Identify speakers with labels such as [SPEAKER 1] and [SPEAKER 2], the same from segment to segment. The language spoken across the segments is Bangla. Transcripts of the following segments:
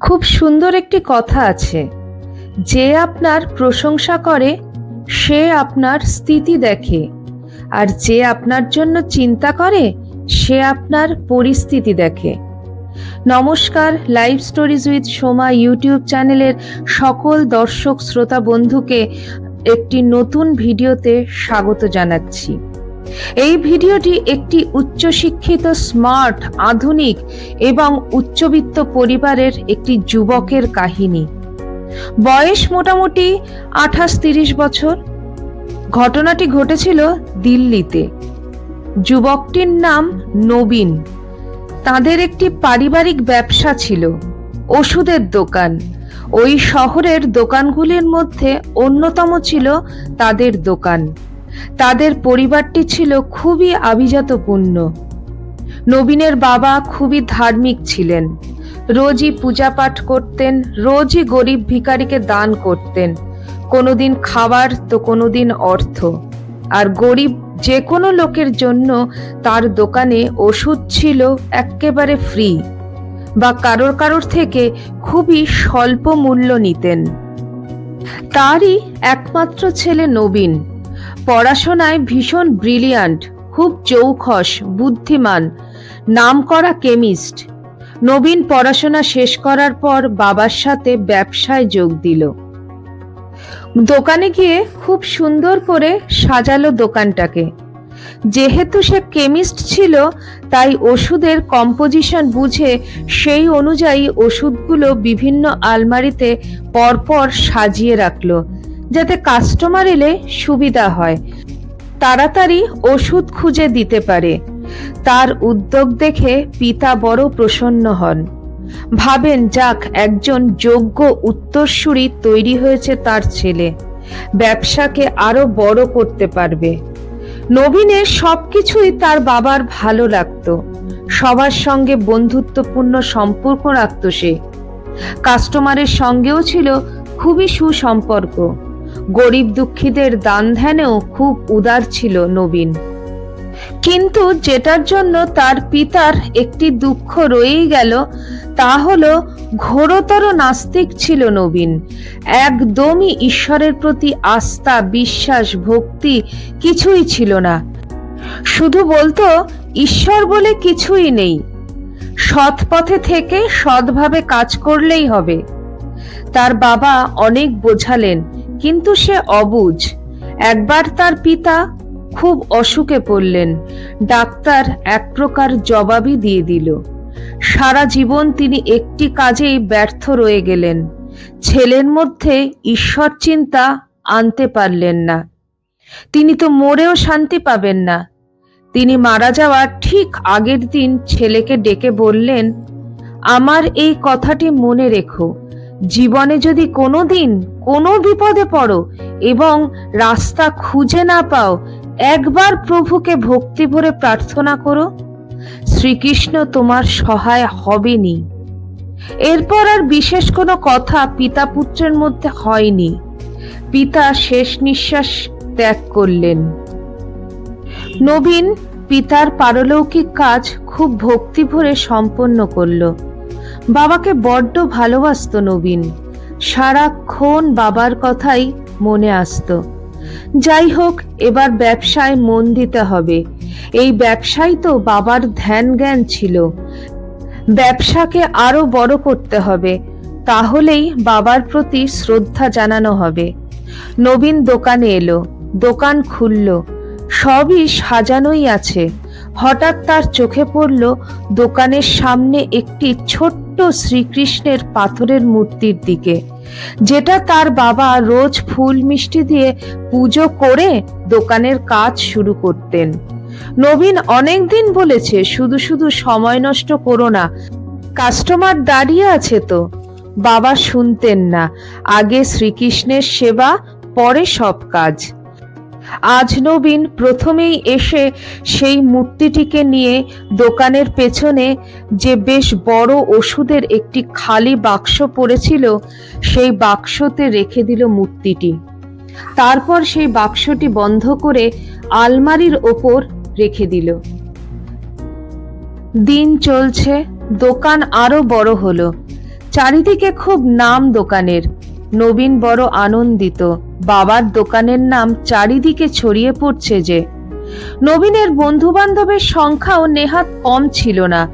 [SPEAKER 1] খুব সুন্দর একটি কথা আছে। যে আপনার প্রশংসা করে, সে আপনার স্থিতি দেখে। আর যে আপনার জন্য চিন্তা করে, সে আপনার পরিস্থিতি দেখে। নমস্কার live stories with Soma YouTube চ্যানেলের সকল দর্শক, শ্রোতা, বন্ধুকে একটি নতুন ভিডিওতে স্বাগত জানাচ্ছি। এই ভিডিওটি একটি উচ্চশিক্ষিত, স্মার্ট, আধুনিক এবং উচ্চবিত্ত পরিবারের একটি যুবকের কাহিনী। বয়স মোটামুটি আঠাশ তিরিশ বছর। ঘটনাটি ঘটেছিল দিল্লিতে। যুবকটির নাম নবীন। তাদের একটি পারিবারিক ব্যবসা ছিল, ওষুধের দোকান। ওই শহরের দোকানগুলির মধ্যে অন্যতম ছিল তাদের দোকান। তাদের পরিবারটি ছিল খুবই আভিজাতপূর্ণ। নবীনের বাবা খুবই ধার্মিক ছিলেন। রোজই পূজা পাঠ করতেন, রোজই গরিব ভিখারিকে দান করতেন। কোনোদিন খাবার তো কোনোদিন অর্থ। আর গরিব যে কোনো লোকের জন্য তার দোকানে ওষুধ ছিল এক্কেবারে ফ্রি বা কারোর কারোর থেকে খুবই স্বল্প মূল্য নিতেন। তারই একমাত্র ছেলে নবীন। পড়াশোনায় ভীষণ ব্রিলিয়ান্ট, খুব চৌখস, বুদ্ধিমান, নামকরা কেমিস্ট। নবীন পড়াশোনা শেষ করার পর বাবার সাথে ব্যবসায় যোগ দিল। দোকানে গিয়ে খুব সুন্দর করে সাজালো দোকানটাকে। যেহেতু সে কেমিস্ট ছিল, তাই ওষুধের কম্পোজিশন বুঝে সেই অনুযায়ী ওষুধগুলো বিভিন্ন আলমারিতে পরপর সাজিয়ে রাখল। যাতে কাস্টমার এলে সুবিধা হয়। তাড়াতাড়ি ওষুধ খুঁজে দিতে পারে। তার উদ্যোগ দেখে পিতা বড় প্রসন্ন হন। ভাবেন, যাক, একজন যোগ্য উত্তরসূরি তৈরি হয়েছে তার ছেলে। ব্যবসাকে আরও বড় করতে পারবে। নবীনের সবকিছুই তার বাবার ভালো লাগতো। সবার সঙ্গে বন্ধুত্বপূর্ণ সম্পর্ক রাখত সে। কাস্টমারের সঙ্গেও ছিল খুবই সুসম্পর্ক। গরিব দুঃখীদের দান ধ্যানেও খুব উদার ছিল নবীন। কিন্তু যেটার জন্য তার পিতার একটি দুঃখ রয়েই গেল, তা হলো ঘোরতর নাস্তিক ছিল নবীন। একদমই ঈশ্বরের প্রতি আস্থা, বিশ্বাস, ভক্তি কিছুই ছিল না। শুধু বলতো, ঈশ্বর বলে কিছুই নেই। সৎ পথে থেকে সৎভাবে কাজ করলেই হবে। তার বাবা অনেক বোঝালেন। কিন্তু সে অবুঝ একবার তার পিতা খুব অসুখে পড়লেন। ডাক্তার এক প্রকার জবাবই দিয়ে দিল। সারা জীবন তিনি একটি কাজেই ব্যর্থ রয়ে গেলেন। ছেলের মধ্যে ঈশ্বর চিন্তা আনতে পারলেন না। তিনি তো মরেও শান্তি পাবেন না। তিনি মারা যাওয়ার ঠিক আগের দিন ছেলেকে ডেকে বললেন, আমার এই কথাটি মনে রেখো। জীবনে যদি কোনো দিন কোনো বিপদে পড়ো এবং রাস্তা খুঁজে না পাও, একবার প্রভুকে ভক্তি ভরে প্রার্থনা করো, শ্রীকৃষ্ণ তোমার সহায় হবেনি। এরপর আর বিশেষ কোনো কথা পিতা পুত্রের মধ্যে হয়নি। পিতা শেষ নিঃশ্বাস ত্যাগ করলেন। নবীন পিতার পারলৌকিক কাজ খুব ভক্তি ভরে সম্পন্ন করল। বাবাকে বড্ড ভালোবাসত নবীন। সারাক্ষণ বাবার কথাই মনে আসতো। যাই হোক, এবার ব্যবসায় মন দিতে হবে। এই ব্যবসায় তো বাবার ধ্যান জ্ঞান ছিল। ব্যবসাকে আরও বড় করতে হবে। তাহলেই বাবার প্রতি শ্রদ্ধা জানানো হবে। নবীন দোকানে এলো, দোকান খুলল। সবই সাজানোই আছে। হঠাৎ তার চোখে পড়ল দোকানের সামনে একটি ছোট্ট শ্রীকৃষ্ণের পাথরের মূর্তির দিকে। যেটা তার বাবা রোজ ফুল মিষ্টি দিয়ে পুজো করে দোকানের কাজ শুরু করতেন। নবীন অনেক দিন বলেছে, শুধু শুধু সময় নষ্ট করো না, কাস্টমার দাঁড়িয়ে আছে তো। বাবা শুনতেন না। আগে শ্রীকৃষ্ণের সেবা, পরে সব কাজ। আজ নবীন প্রথমেই এসে সেই মূর্তিটিকে নিয়ে দোকানের পেছনে যে বেশ বড় ওষুধের একটি খালি বাক্স পড়েছিল, সেই বাক্সতে রেখে দিল মূর্তিটি। তারপর সেই বাক্সটি বন্ধ করে আলমারির ওপর রেখে দিল। দিন চলছে, দোকান আরও বড় হলো। চারিদিকে খুব নাম দোকানের। নবীন বড় আনন্দিত। বাবার দোকানের নাম চারিদিকে ছড়িয়ে পড়ছে যে, নবীনের বন্ধু বান্ধবের সংখ্যাও নেহাত কম ছিল না।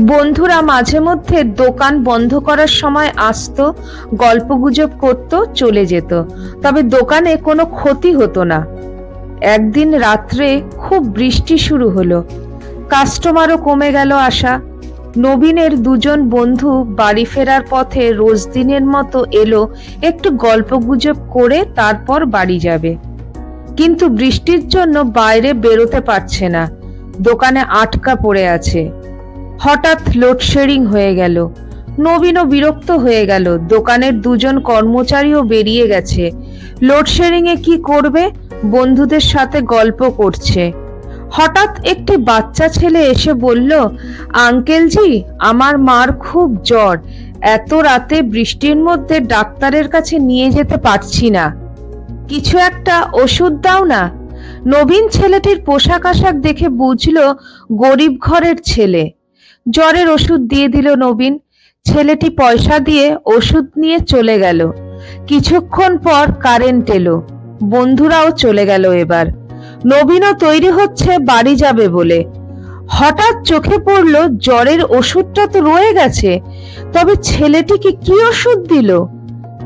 [SPEAKER 1] বন্ধুরা মাঝে মধ্যে দোকান বন্ধ করার সময় আসতো, গল্পগুজব করতো, চলে যেত। তবে দোকানে কোনো ক্ষতি হতো না। একদিন রাত্রে খুব বৃষ্টি শুরু হলো। কাস্টমারও কমে গেল আসা নবীনের দুজন বন্ধু বাড়ি ফেরার পথে রোজ দিনের মতো এলো, একটু গল্পগুজব করে তারপর বাড়ি যাবে। কিন্তু বৃষ্টির জন্য বাইরে বেরোতে পারছে না। দোকানে আটকা পড়ে আছে। হঠাৎ লোডশেডিং হয়ে গেল। নবীনও বিরক্ত হয়ে গেল। দোকানের দুজন কর্মচারীও বেরিয়ে গেছে। লোডশেডিং এ কি করবে? বন্ধুদের সাথে গল্প করছে। হঠাৎ একটি বাচ্চা ছেলে এসে বলল আঙ্কেলজি আমার মার খুব জ্বর। এত রাতে বৃষ্টির মধ্যে ডাক্তারের কাছে নিয়ে যেতে পারছি না। কিছু একটা ওষুধ দাও না? নবীন ছেলেটির পোশাক আশাক দেখে বুঝলো, গরিব ঘরের ছেলে। জ্বরের ওষুধ দিয়ে দিল নবীন। ছেলেটি পয়সা দিয়ে ওষুধ নিয়ে চলে গেল। কিছুক্ষণ পর কারেন্ট এলো। বন্ধুরাও চলে গেল এবার। নবীনও তৈরি হচ্ছে, বাড়ি যাবে বলে। হঠাৎ চোখে পড়ল, জ্বরের ওষুধটা তো রয়ে গেছে, তবে ছেলেটিকে কি ওষুধ দিল?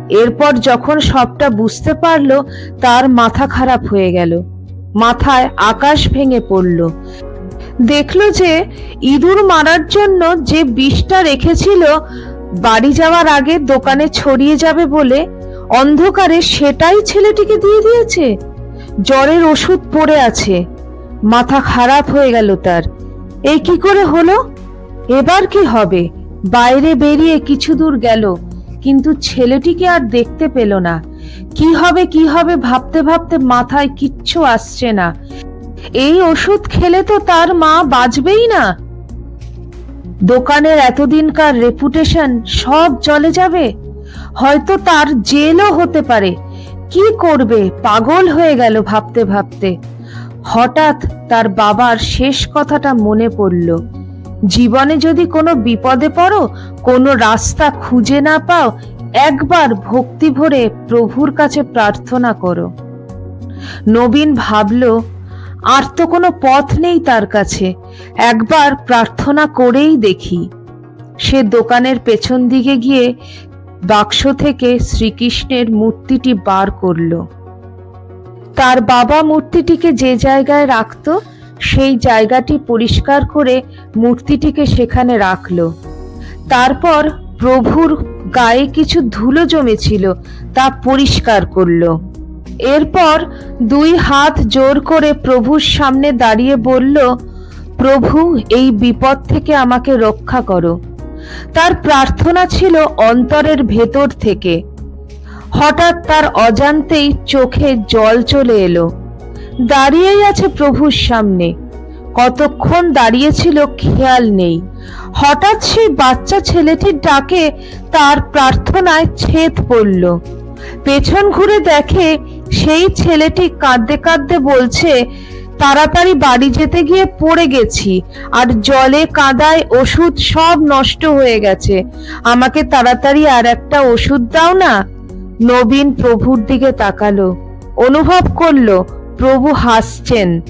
[SPEAKER 1] এরপর যখন সবটা বুঝতে পারল, তার মাথা খারাপ হয়ে গেল। মাথায় আকাশ ভেঙে পড়ল। দেখল যে, ইঁদুর মারার জন্য যে বিষটা রেখেছিল, বাড়ি যাওয়ার আগে দোকানে ছড়িয়ে যাবে বলে অন্ধকারে সেটাই ছেলেটিকে দিয়ে দিয়েছে। জ্বরের ওষুধ পড়ে আছে। মাথা খারাপ হয়ে গেল তার। এই কি করে হলো? এবার কি হবে? বাইরে বেরিয়ে কিছু দূর গেল, কিন্তু ছেলেটিকে আর দেখতে পেল না। কি হবে কি হবে ভাবতে ভাবতে মাথায় কিচ্ছু আসছে না। এই ওষুধ খেলে তো তার মা বাঁচবেই না। দোকানের এতদিনকার রেপুটেশন সব চলে যাবে। হয়তো তার জেলও হতে পারে। কি করবে? পাগল হয়ে গেল ভাবতে ভাবতে। হঠাৎ তার বাবার শেষ কথাটা মনে পড়ল। জীবনে যদি কোনো বিপদে পড়ো, কোনো রাস্তা খুঁজে না পাও, একবার ভক্তি ভরে প্রভুর কাছে প্রার্থনা করো। নবীন ভাবল, আর তো কোনো পথ নেই তার কাছে। একবার প্রার্থনা করেই দেখি। সে দোকানের পেছন দিকে গিয়ে বাক্স থেকে শ্রীকৃষ্ণের মূর্তিটি বার করল। তার বাবা মূর্তিটিকে যে জায়গায় রাখতো, সেই জায়গাটি পরিষ্কার করে মূর্তিটিকে সেখানে রাখল। তারপর প্রভুর গায়ে কিছু ধুলো জমেছিল, তা পরিষ্কার করল। এরপর দুই হাত জোর করে প্রভুর সামনে দাঁড়িয়ে বলল, প্রভু, এই বিপদ থেকে আমাকে রক্ষা করো। তার প্রার্থনা ছিল অন্তরের ভেতর থেকে। হঠাৎ তার অজান্তেই চোখে জল চলে এলো। দাঁড়িয়েই আছে প্রভুর সামনে। কতক্ষণ দাঁড়িয়েছিল খেয়াল নেই। হঠাৎ সেই বাচ্চা ছেলেটির ডাকে তার প্রার্থনায় ছেদ পড়ল। পেছন ঘুরে দেখে সেই ছেলেটি কাঁদতে কাঁদতে বলছে তাড়াতাড়ি বাড়ি যেতে গিয়ে পড়ে গেছি। আর জলে কাদায় ওষুধ সব নষ্ট হয়ে গেছে। আমাকে তাড়াতাড়ি আর একটা ওষুধ দাও না। নবীন প্রভুর দিকে তাকালো। অনুভব করল, প্রভু হাসছেন।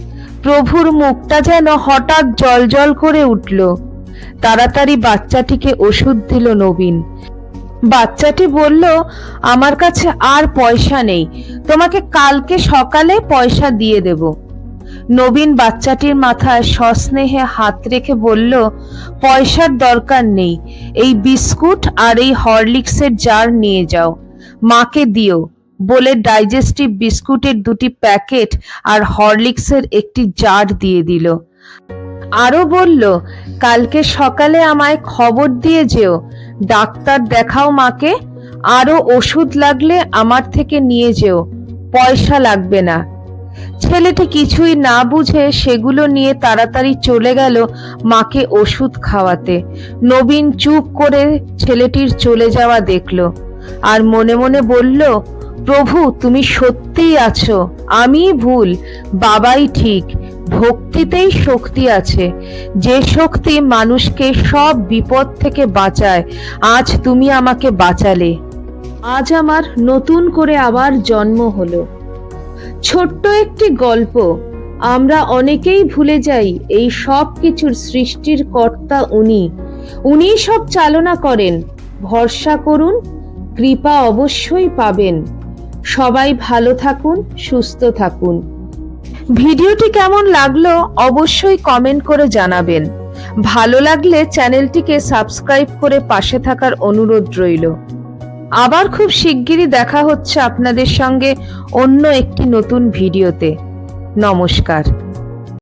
[SPEAKER 1] প্রভুর মুখটা যেন হঠাৎ জল করে উঠল। তাড়াতাড়ি বাচ্চাটিকে ওষুধ দিল নবীন। বাচ্চাটি বলল, আমার কাছে আর পয়সা নেই। তোমাকে কালকে সকালে পয়সা দিয়ে দেব। নবীন বাচ্চাটির মাথায় সস্নেহে হাত রেখে বলল, পয়সার দরকার নেই, এই বিস্কুট আর এই হরলিক্সের জার নিয়ে যাও। মাকে দিও। বলে ডাইজেস্টিভ বিস্কুটের দুটি প্যাকেট আর হরলিক্সের একটি জার দিয়ে দিল। আরও বলল, কালকে সকালে আমায় খবর দিয়ে যেও, ডাক্তার দেখাও মাকে আরও ওষুধ লাগলে আমার থেকে নিয়ে যেও, পয়সা লাগবে না। ছেলেটি কিছুই না বুঝে সেগুলো নিয়ে তাড়াতাড়ি চলে গেল মাকে ওষুধ খাওয়াতে। নবীন চুপ করে ছেলেটির চলে যাওয়া দেখল আর মনে মনে বলল, প্রভু, তুমি সত্যিই আছো। আমি ভুল, বাবাই ঠিক। ভক্তিতেই শক্তি আছে। যে শক্তি মানুষকে সব বিপদ থেকে বাঁচায়, আজ তুমি আমাকে বাঁচালে। আজ আমার নতুন করে আবার জন্ম হলো। ছোট্ট একটি গল্প। আমরা অনেকেই ভুলে যাই এই সব কিছুর সৃষ্টির কর্তা উনি। উনি সব চালনা করেন। ভরসা করুন, কৃপা অবশ্যই পাবেন। সবাই ভালো থাকুন, সুস্থ থাকুন। ভিডিওটি কেমন লাগল অবশ্যই কমেন্ট করে জানাবেন। ভালো লাগলে চ্যানেলটিকে সাবস্ক্রাইব করে পাশে থাকার অনুরোধ রইল। আবার খুব শিগগিরই দেখা হচ্ছে আপনাদের সঙ্গে অন্য একটি নতুন ভিডিওতে। নমস্কার।